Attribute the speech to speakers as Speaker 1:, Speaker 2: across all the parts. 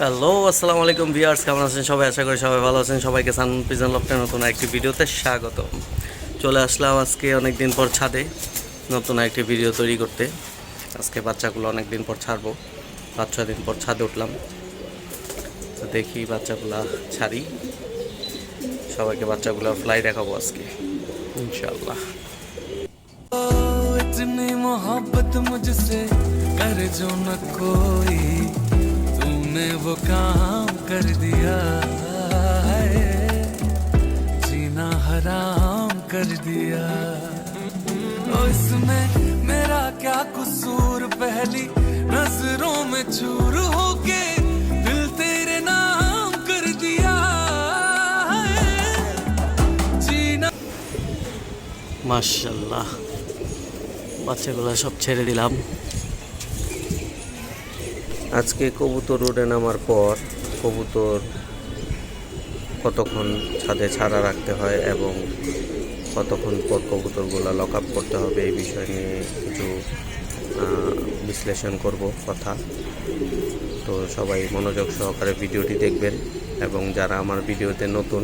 Speaker 1: Hello আসসালামু আলাইকুম viewers কেমন আছেন সবাই আশা করি সবাই ভালো আছেন সবাইকে সান পিজন লফটের নতুন একটি ভিডিওতে স্বাগত চলে আসলাম আজকে অনেক দিন পর ছাদে নতুন একটি ভিডিও তৈরি করতে আজকে বাচ্চাগুলো অনেক দিন পর ছাড়বো পাঁচ ছ দিন পর ছাদে উঠলাম তো দেখি বাচ্চাগুলা ছাড়ি সবাইকে বাচ্চাগুলো ফ্লাই দেখাবো আজকে ইনশাল্লাহ
Speaker 2: इतनी मोहब्बत मुझसे कर जो न कोई तूने वो काम कर दिया है जीना हराम कर दिया ओ इसमें मेरा क्या कसूर पहली नजरों में चूर होके दिल तेरे नाम कर दिया है जीना
Speaker 1: মাশাল্লাহ বাচ্চাগুলো সব ছেড়ে দিলাম আজকে কবুতর রোডে নামার পর কবুতর কতক্ষণ ছাদে ছাড়া রাখতে হয় এবং কতক্ষণ পর কবুতরগুলো লক আপ করতে হবে এই বিষয় নিয়ে কিছু বিশ্লেষণ করব কথা। তো সবাই মনোযোগ সহকারে ভিডিওটি দেখবেন এবং যারা আমার ভিডিওতে নতুন,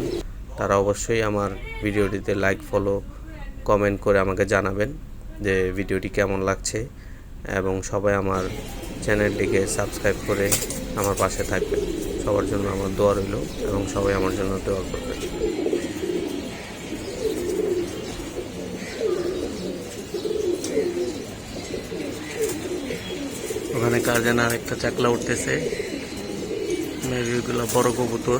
Speaker 1: তারা অবশ্যই আমার ভিডিওটিতে লাইক ফলো কমেন্ট করে আমাকে জানাবেন যে ভিডিওটি কেমন লাগছে এবং সবাই আমার চ্যানেলটিকে সাবস্ক্রাইব করে আমার পাশে থাকবেন। সবার জন্য আমার দোয়া রইল এবং সবাই আমার জন্য দোয়া করবে ওখানে কার যেন আরেকটা চাকলা উঠতেছে। মেয়েগুলো বড় কবুতর।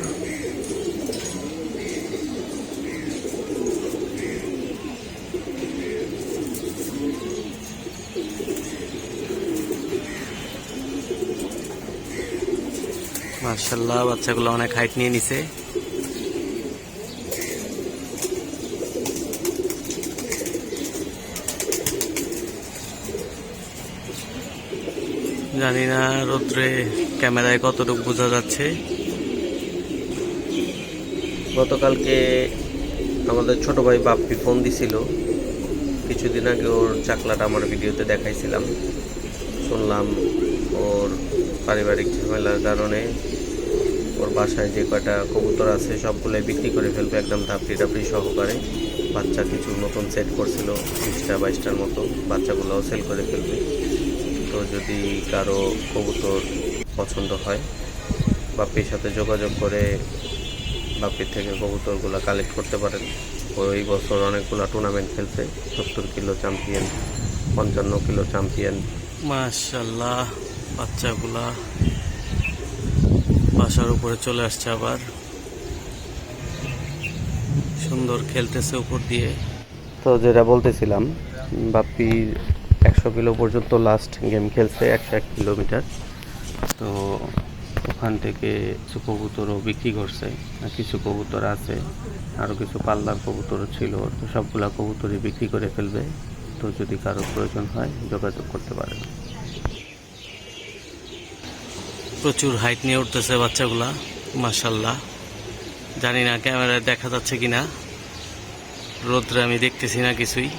Speaker 1: মার্শাল্লাহ বাচ্চাগুলো অনেক হাইট নিয়ে নিছে। জানি না রোদ্রে ক্যামেরায় কতটুকু বোঝা যাচ্ছে। গতকালকে আমাদের ছোট ভাই বাপ্পি ফোন দিছিল। কিছুদিন আগে ওর চাকলাটা আমার ভিডিওতে দেখাইছিলাম। শুনলাম ওর পারিবারিক ঝামেলার কারণে ওর বাসায় যে কয়টা কবুতর আছে সবগুলোই বিক্রি করে ফেলবে একদম ধাপড়ি টাপড়ি সহকারে। বাচ্চা কিছু নতুন সেট করছিল, বিশটা, বাইশটার মতো বাচ্চাগুলোও সেল করে ফেলবে। তো যদি কারও কবুতর পছন্দ হয় বাপ্পির সাথে যোগাযোগ করে বাপ্পির থেকে কবুতরগুলো কালেক্ট করতে পারেন, ওই বছর অনেকগুলো টুর্নামেন্ট খেলছে, সত্তর কিলো চ্যাম্পিয়ন পঞ্চান্ন কিলো চ্যাম্পিয়ন মাশাল্লাহ, বাচ্চাগুলা বাসার উপরে চলে আসছে আবার। সুন্দর খেলতেছে উপর দিয়ে। তো যেটা বলতেছিলাম, বাপ্পি একশো কিলো পর্যন্ত লাস্ট গেম খেলছে, একশো এক কিলোমিটার। তো ওখান থেকে কিছু কবুতরও বিক্রি করছে কিছু কবুতর আছে আরও কিছু পাল্লার কবুতরও ছিল, তো সবগুলা কবুতরই বিক্রি করে ফেলবে। তো যদি কারও প্রয়োজন হয়, যোগাযোগ করতে পারেন। প্রচুর হাইট নিয়ে উঠতেছে বাচ্চাগুলা মাসাল্লাহ জানি না, ক্যামেরায় দেখা যাচ্ছে কিনা। রোদ্রে আমি দেখতেছি না কিছুই।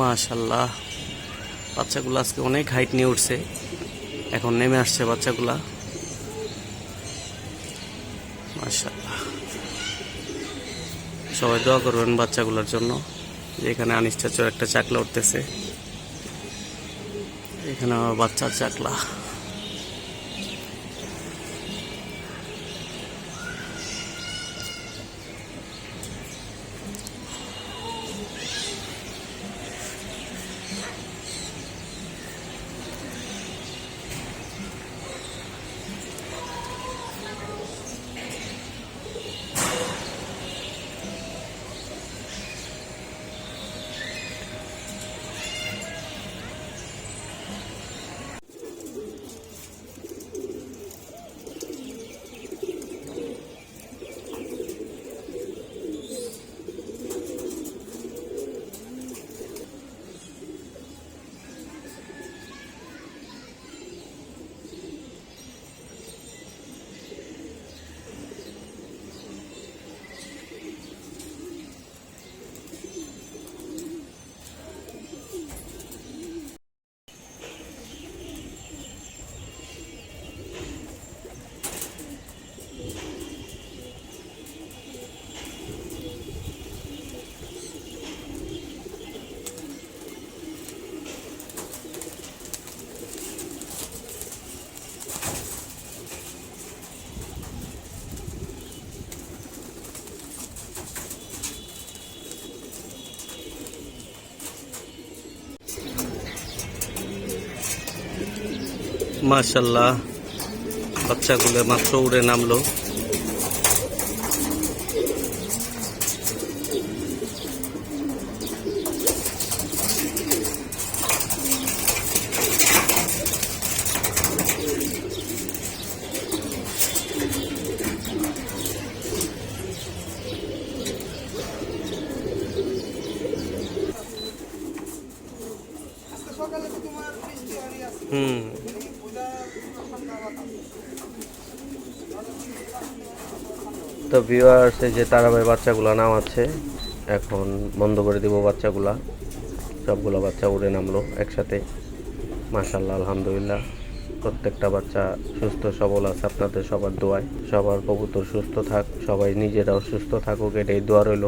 Speaker 1: মাশাল্লাহ। বাচ্চাগুলো আজকে অনেক হাইট নিয়ে উঠছে। এখন নেমে আসছে বাচ্চাগুলা। সবাই দোয়া করবেন বাচ্চাগুলোর জন্য। যে এখানে আনিস চাচুর একটা চাকলা উঠতেছে। এখানে আমার বাচ্চার চাকলা। মাশাল্লাহ বাচ্চাগুলো মাত্র উড়ে নামলো। হুম। তো ভিউয়ার্স যে তারাবাই বাচ্চাগুলো নামাচ্ছে, এখন বন্ধ করে দিব বাচ্চাগুলা। সবগুলো বাচ্চা উড়ে নামলো একসাথে। মাশাল্লাহ আলহামদুলিল্লাহ। প্রত্যেকটা বাচ্চা সুস্থ, সবল আছে আপনাদের সবার দোয়ায়। সবার কবুতর সুস্থ থাক, সবাই নিজেরাও সুস্থ থাকুক, এটাই দোয়া রইল।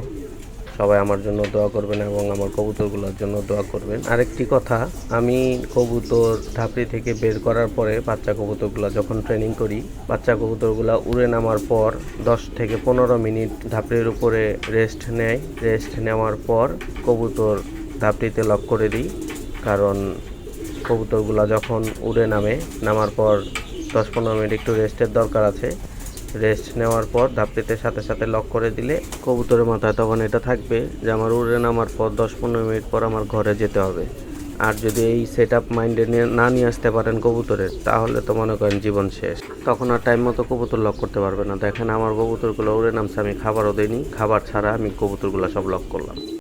Speaker 1: সবাই আমার জন্য দোয়া করবেন এবং আমার কবুতরগুলোর জন্য দোয়া করবেন। আরেকটি কথা, আমি কবুতর ধাপড়ি থেকে বের করার পরে বাচ্চা কবুতরগুলো যখন ট্রেনিং করি, বাচ্চা কবুতরগুলো উড়ে নামার পর দশ থেকে পনেরো মিনিট ধাপড়ির উপরে রেস্ট নেয়। রেস্ট নেওয়ার পর কবুতর ধাপড়িতে লক করে দিই, কারণ কবুতরগুলো যখন উড়ে নামে, নামার পর দশ পনেরো মিনিট একটু রেস্টের দরকার আছে। রেস্ট নেওয়ার পর ধাপড়িতে সাথে সাথে লক করে দিলে কবুতরের মাথায় তখন এটা থাকবে যে আমার উড়ে নামার পর দশ পনেরো মিনিট পর আমার ঘরে যেতে হবে। আর যদি এই সেট আপ মাইন্ডে নিয়ে না নিয়ে আসতে পারেন কবুতরের, তাহলে তো মনে করেন জীবন শেষ। তখন আর টাইম মতো কবুতর লক করতে পারবে না। দেখেন আমার কবুতরগুলো উড়ে নামছে, আমি খাবারও দিইনি, খাবার ছাড়া আমি কবুতরগুলো সব লক করলাম।